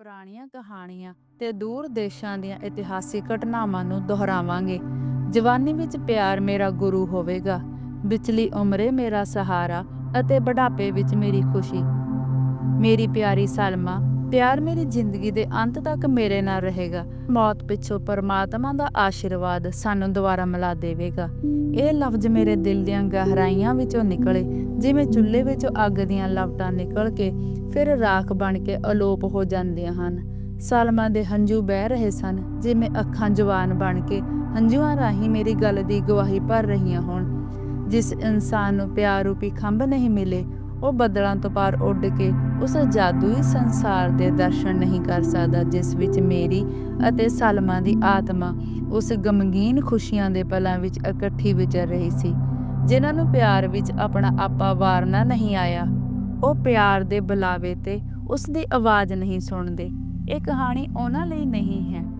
ਪੁਰਾਣੀਆਂ ਕਹਾਣੀਆਂ ਤੇ ਦੂਰ ਦੇਸ਼ਾਂ ਦੀਆਂ ਇਤਿਹਾਸਿਕ ਘਟਨਾਵਾਂ ਨੂੰ ਦੁਹਰਾਵਾਂਗੇ। ਜਵਾਨੀ ਵਿੱਚ ਪਿਆਰ ਮੇਰਾ ਗੁਰੂ ਹੋਵੇਗਾ, ਵਿਚਲੀ ਉਮਰੇ ਮੇਰਾ ਸਹਾਰਾ ਅਤੇ ਬੁਢਾਪੇ ਵਿੱਚ ਮੇਰੀ ਖੁਸ਼ੀ। ਮੇਰੀ ਪਿਆਰੀ ਸਲਮਾ, ਪਿਆਰ ਮੇਰੀ ਜ਼ਿੰਦਗੀ ਦੇ ਅੰਤ ਤੱਕ ਮੇਰੇ ਨਾਲ ਰਹੇਗਾ। ਮੌਤ ਪਿੱਛੋਂ ਪਰਮਾਤਮਾ ਦਾ ਆਸ਼ੀਰਵਾਦ ਸਾਨੂੰ ਦੁਬਾਰਾ ਮਿਲਾ ਦੇਵੇਗਾ। ਇਹ ਲਫ਼ਜ਼ ਮੇਰੇ ਦਿਲ ਦੀਆਂ ਗਹਿਰਾਈਆਂ ਵਿੱਚੋਂ ਨਿਕਲੇ, ਜਿਵੇਂ ਚੁੱਲ੍ਹੇ ਵਿੱਚੋਂ ਅੱਗ ਦੀਆਂ ਲਪਟਾਂ ਨਿਕਲ ਕੇ ਫਿਰ ਰਾਖ ਬਣ ਕੇ ਅਲੋਪ ਹੋ ਜਾਂਦੀਆਂ ਹਨ। ਸਲਮਾ ਦੇ ਹੰਝੂ ਬਹਿ ਰਹੇ ਸਨ, ਜਿਵੇਂ ਅੱਖਾਂ ਜਵਾਨ ਬਣ ਕੇ ਹੰਝੂਆਂ ਰਾਹੀਂ ਮੇਰੀ ਗੱਲ ਦੀ ਗਵਾਹੀ ਭਰ ਰਹੀਆਂ ਹੋਣ। ਜਿਸ ਇਨਸਾਨ ਨੂੰ ਪਿਆਰ ਰੂਪੀ ਖੰਭ ਨਹੀਂ ਮਿਲੇ, ਉਹ ਬੱਦਲਾਂ ਤੋਂ ਪਾਰ ਉੱਡ ਕੇ ਉਸ ਜਾਦੂਈ ਸੰਸਾਰ ਦੇ ਦਰਸ਼ਨ ਨਹੀਂ ਕਰ ਸਕਦਾ, ਜਿਸ ਵਿੱਚ ਮੇਰੀ ਅਤੇ ਸਲਮਾ ਦੀ ਆਤਮਾ ਉਸ ਗਮਗੀਨ ਖੁਸ਼ੀਆਂ ਦੇ ਪਲਾਂ ਵਿੱਚ ਇਕੱਠੀ ਵਿਚਰ ਰਹੀ ਸੀ, ਜਿਨ੍ਹਾਂ ਨੂੰ ਪਿਆਰ ਵਿੱਚ ਆਪਣਾ ਆਪਾ ਵਾਰਨਾ ਨਹੀਂ ਆਇਆ। ਉਹ ਪਿਆਰ ਦੇ ਬੁਲਾਵੇ ਤੇ ਉਸ ਦੀ ਆਵਾਜ਼ ਨਹੀਂ ਸੁਣਦੇ। ਇਹ ਕਹਾਣੀ ਉਹਨਾਂ ਲਈ ਨਹੀਂ ਹੈ।